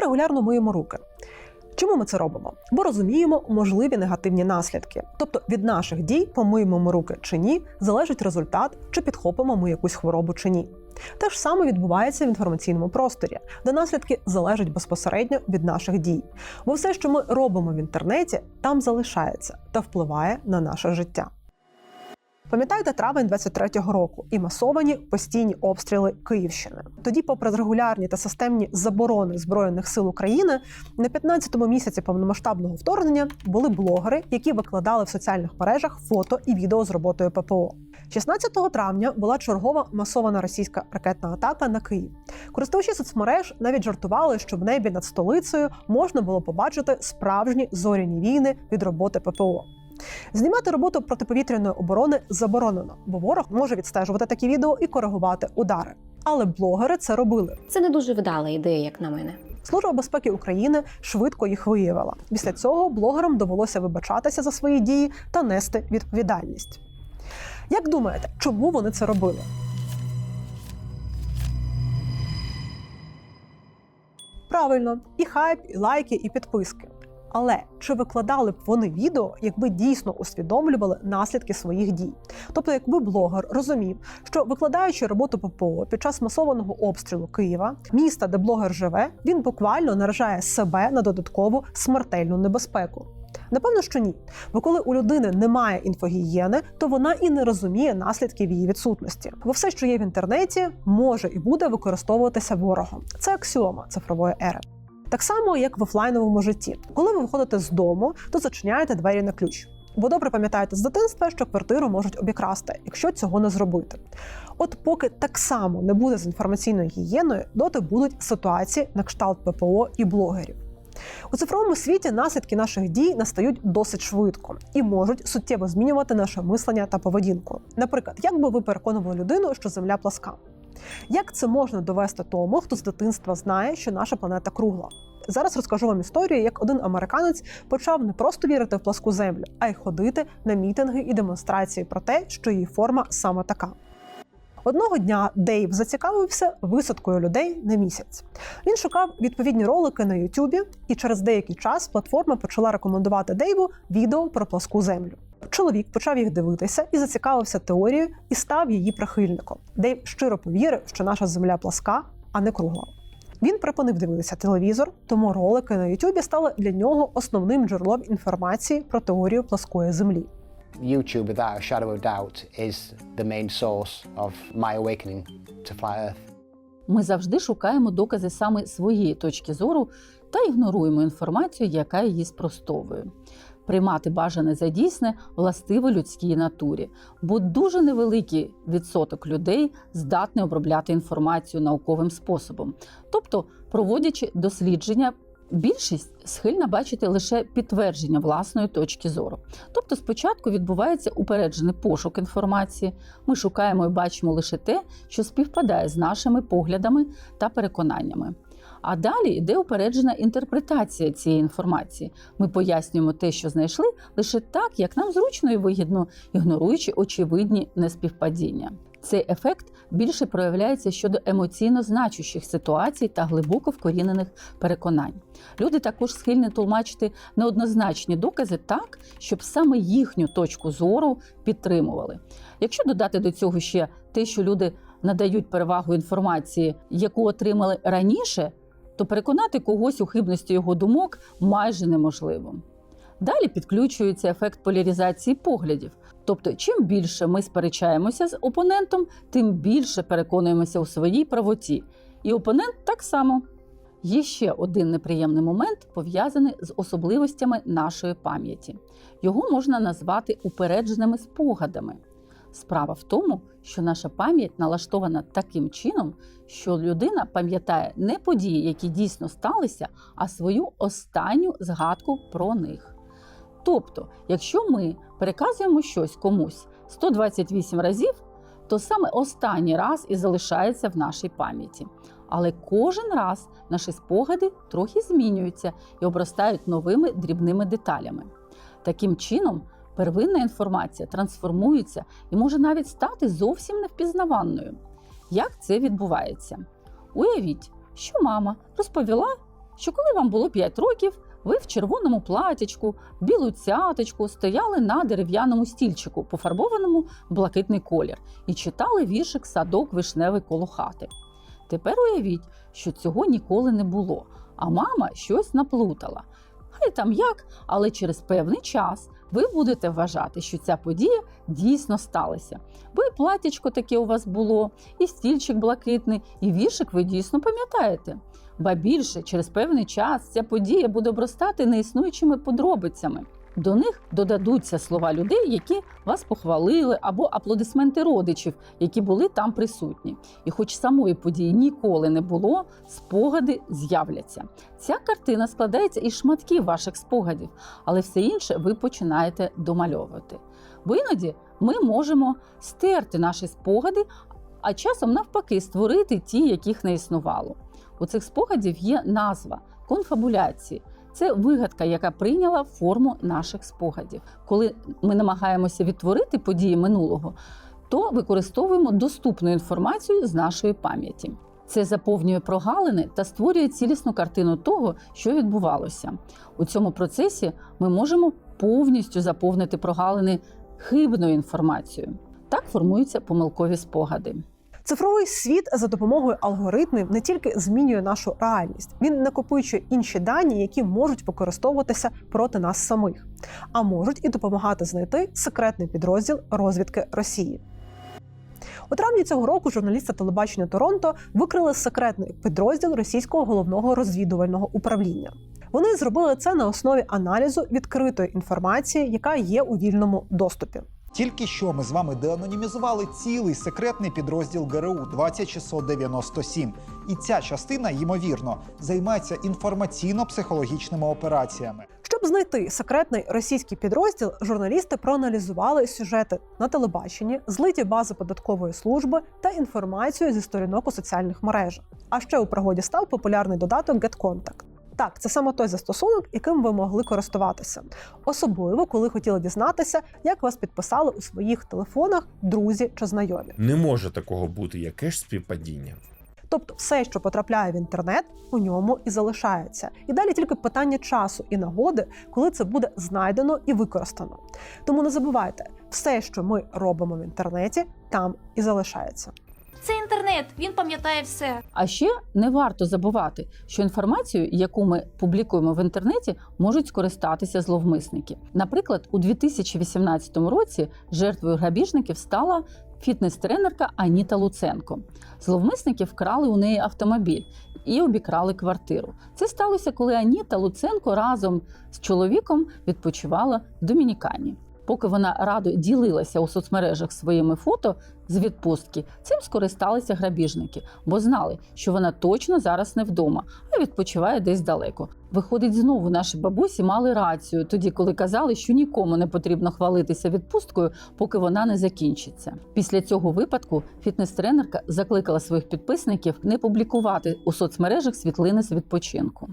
Регулярно миємо руки. Чому ми це робимо? Бо розуміємо можливі негативні наслідки. Тобто від наших дій, помиємо ми руки чи ні, залежить результат, чи підхопимо ми якусь хворобу чи ні. Те ж саме відбувається в інформаційному просторі, де наслідки залежать безпосередньо від наших дій. Бо все, що ми робимо в інтернеті, там залишається та впливає на наше життя. Пам'ятаєте травень 23-го року і масовані постійні обстріли Київщини. Тоді, попри регулярні та системні заборони збройних сил України, на 15-му місяці повномасштабного вторгнення були блогери, які викладали в соціальних мережах фото і відео з роботою ППО. 16 травня була чергова масована російська ракетна атака на Київ. Користувачі соцмереж навіть жартували, що в небі над столицею можна було побачити справжні зоряні війни від роботи ППО. Знімати роботу протиповітряної оборони заборонено, бо ворог може відстежувати такі відео і коригувати удари. Але блогери це робили. Це не дуже вдала ідея, як на мене. Служба безпеки України швидко їх виявила. Після цього блогерам довелося вибачатися за свої дії та нести відповідальність. Як думаєте, чому вони це робили? Правильно, і хайп, і лайки, і підписки. Але чи викладали б вони відео, якби дійсно усвідомлювали наслідки своїх дій? Тобто, якби блогер розумів, що викладаючи роботу ППО під час масованого обстрілу Києва, міста, де блогер живе, він буквально наражає себе на додаткову смертельну небезпеку. Напевно, що ні. Бо коли у людини немає інфогієни, то вона і не розуміє наслідків її відсутності. Бо все, що є в інтернеті, може і буде використовуватися ворогом. Це аксіома цифрової ери. Так само, як в офлайновому житті. Коли ви виходите з дому, то зачиняєте двері на ключ. Бо добре пам'ятаєте з дитинства, що квартиру можуть обікрасти, якщо цього не зробити. От поки так само не буде з інформаційною гігієною, доти будуть ситуації на кшталт ППО і блогерів. У цифровому світі наслідки наших дій настають досить швидко і можуть суттєво змінювати наше мислення та поведінку. Наприклад, як би ви переконували людину, що Земля пласка? Як це можна довести тому, хто з дитинства знає, що наша планета кругла? Зараз розкажу вам історію, як один американець почав не просто вірити в пласку землю, а й ходити на мітинги і демонстрації про те, що її форма саме така. Одного дня Дейв зацікавився висадкою людей на місяць. Він шукав відповідні ролики на Ютубі, і через деякий час платформа почала рекомендувати Дейву відео про пласку землю. Чоловік почав їх дивитися і зацікавився теорією і став її прихильником. Дейв щиро повірив, що наша земля пласка, а не кругла. Він припинив дивитися телевізор, тому ролики на Ютубі стали для нього основним джерелом інформації про теорію пласкої землі. YouTube, without a shadow of doubt, is the main source of my awakening to flat Earth. Ми завжди шукаємо докази саме своєї точки зору та ігноруємо інформацію, яка її спростовує. Приймати бажане за дійсне властиво людській натурі, бо дуже невеликий відсоток людей здатний обробляти інформацію науковим способом, тобто проводячи дослідження. Більшість схильна бачити лише підтвердження власної точки зору. Тобто, спочатку відбувається упереджений пошук інформації. Ми шукаємо і бачимо лише те, що співпадає з нашими поглядами та переконаннями. А далі йде упереджена інтерпретація цієї інформації. Ми пояснюємо те, що знайшли, лише так, як нам зручно і вигідно, ігноруючи очевидні неспівпадіння. Цей ефект більше проявляється щодо емоційно значущих ситуацій та глибоко вкорінених переконань. Люди також схильні тлумачити неоднозначні докази так, щоб саме їхню точку зору підтримували. Якщо додати до цього ще те, що люди надають перевагу інформації, яку отримали раніше, то переконати когось у хибності його думок майже неможливо. Далі підключується ефект поляризації поглядів. Тобто, чим більше ми сперечаємося з опонентом, тим більше переконуємося у своїй правоті. І опонент так само. Є ще один неприємний момент, пов'язаний з особливостями нашої пам'яті. Його можна назвати упередженими спогадами. Справа в тому, що наша пам'ять налаштована таким чином, що людина пам'ятає не події, які дійсно сталися, а свою останню згадку про них. Тобто, якщо ми переказуємо щось комусь 128 разів, то саме останній раз і залишається в нашій пам'яті. Але кожен раз наші спогади трохи змінюються і обростають новими дрібними деталями. Таким чином, первинна інформація трансформується і може навіть стати зовсім невпізнаванною. Як це відбувається? Уявіть, що мама розповіла що коли вам було 5 років, ви в червоному платячку, білу цяточку стояли на дерев'яному стільчику, пофарбованому блакитний колір, і читали віршик Садок вишневий коло хати. Тепер уявіть, що цього ніколи не було, а мама щось наплутала. Хай там як, але через певний час ви будете вважати, що ця подія дійсно сталася. Бо і платічко таке у вас було, і стільчик блакитний, і віршик ви дійсно пам'ятаєте. Ба більше, через певний час ця подія буде обростати неіснуючими подробицями. До них додадуться слова людей, які вас похвалили, або аплодисменти родичів, які були там присутні. І хоч самої події ніколи не було, спогади з'являться. Ця картина складається із шматків ваших спогадів, але все інше ви починаєте домальовувати. Бо іноді ми можемо стерти наші спогади, а часом навпаки створити ті, яких не існувало. У цих спогадів є назва конфабуляції. Це вигадка, яка прийняла форму наших спогадів. Коли ми намагаємося відтворити події минулого, то використовуємо доступну інформацію з нашої пам'яті. Це заповнює прогалини та створює цілісну картину того, що відбувалося. У цьому процесі ми можемо повністю заповнити прогалини хибною інформацією. Так формуються помилкові спогади. Цифровий світ за допомогою алгоритмів не тільки змінює нашу реальність, він накопичує інші дані, які можуть використовуватися проти нас самих, а можуть і допомагати знайти секретний підрозділ розвідки Росії. У травні цього року журналісти телебачення Торонто викрили секретний підрозділ російського головного розвідувального управління. Вони зробили це на основі аналізу відкритої інформації, яка є у вільному доступі. Тільки що ми з вами деанонімізували цілий секретний підрозділ ГРУ 20697. І ця частина, ймовірно, займається інформаційно-психологічними операціями. Щоб знайти секретний російський підрозділ, журналісти проаналізували сюжети на телебаченні, злиті бази податкової служби та інформацію зі сторінок у соціальних мережах. А ще у пригоді став популярний додаток GetContact. Так, це саме той застосунок, яким ви могли користуватися, особливо коли хотіли дізнатися, як вас підписали у своїх телефонах друзі чи знайомі. Не може такого бути, яке ж співпадіння. Тобто, все, що потрапляє в інтернет, у ньому і залишається. І далі тільки питання часу і нагоди, коли це буде знайдено і використано. Тому не забувайте, все, що ми робимо в інтернеті, там і залишається. Інтернет, він пам'ятає все. А ще не варто забувати, що інформацію, яку ми публікуємо в інтернеті, можуть скористатися зловмисники. Наприклад, у 2018 році жертвою грабіжників стала фітнес-тренерка Аніта Луценко. Зловмисники вкрали у неї автомобіль і обікрали квартиру. Це сталося, коли Аніта Луценко разом з чоловіком відпочивала в Домінікані. Поки вона радо ділилася у соцмережах своїми фото з відпустки, цим скористалися грабіжники, бо знали, що вона точно зараз не вдома, а відпочиває десь далеко. Виходить, знову наші бабусі мали рацію тоді, коли казали, що нікому не потрібно хвалитися відпусткою, поки вона не закінчиться. Після цього випадку фітнес-тренерка закликала своїх підписників не публікувати у соцмережах світлини з відпочинку.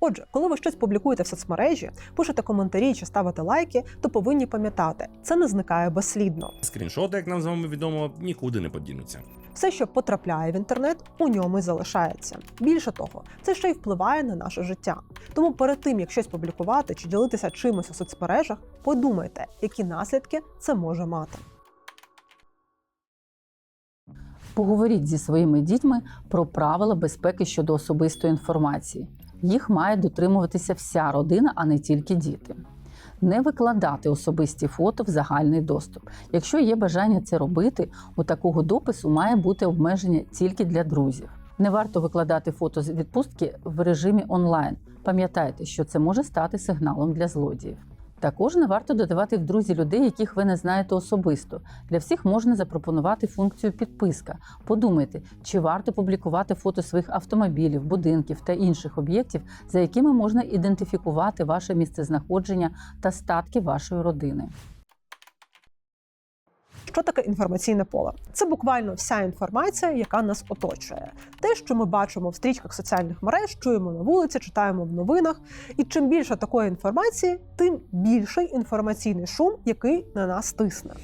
Отже, коли ви щось публікуєте в соцмережі, пишете коментарі чи ставите лайки, то повинні пам'ятати, це не зникає безслідно. Скріншоти, як нам з вами відомо, нікуди не подінуться. Все, що потрапляє в інтернет, у ньому й залишається. Більше того, це ще й впливає на наше життя. Тому перед тим як щось публікувати чи ділитися чимось у соцмережах, подумайте, які наслідки це може мати. Поговоріть зі своїми дітьми про правила безпеки щодо особистої інформації. Їх має дотримуватися вся родина, а не тільки діти. Не викладати особисті фото в загальний доступ. Якщо є бажання це робити, у такого допису має бути обмеження тільки для друзів. Не варто викладати фото з відпустки в режимі онлайн. Пам'ятайте, що це може стати сигналом для злодіїв. Також не варто додавати в друзі людей, яких ви не знаєте особисто. Для всіх можна запропонувати функцію підписка. Подумайте, чи варто публікувати фото своїх автомобілів, будинків та інших об'єктів, за якими можна ідентифікувати ваше місцезнаходження та статки вашої родини. Що таке інформаційне поле? Це буквально вся інформація, яка нас оточує. Те, що ми бачимо в стрічках соціальних мереж, чуємо на вулиці, читаємо в новинах. І чим більше такої інформації, тим більший інформаційний шум, який на нас тисне.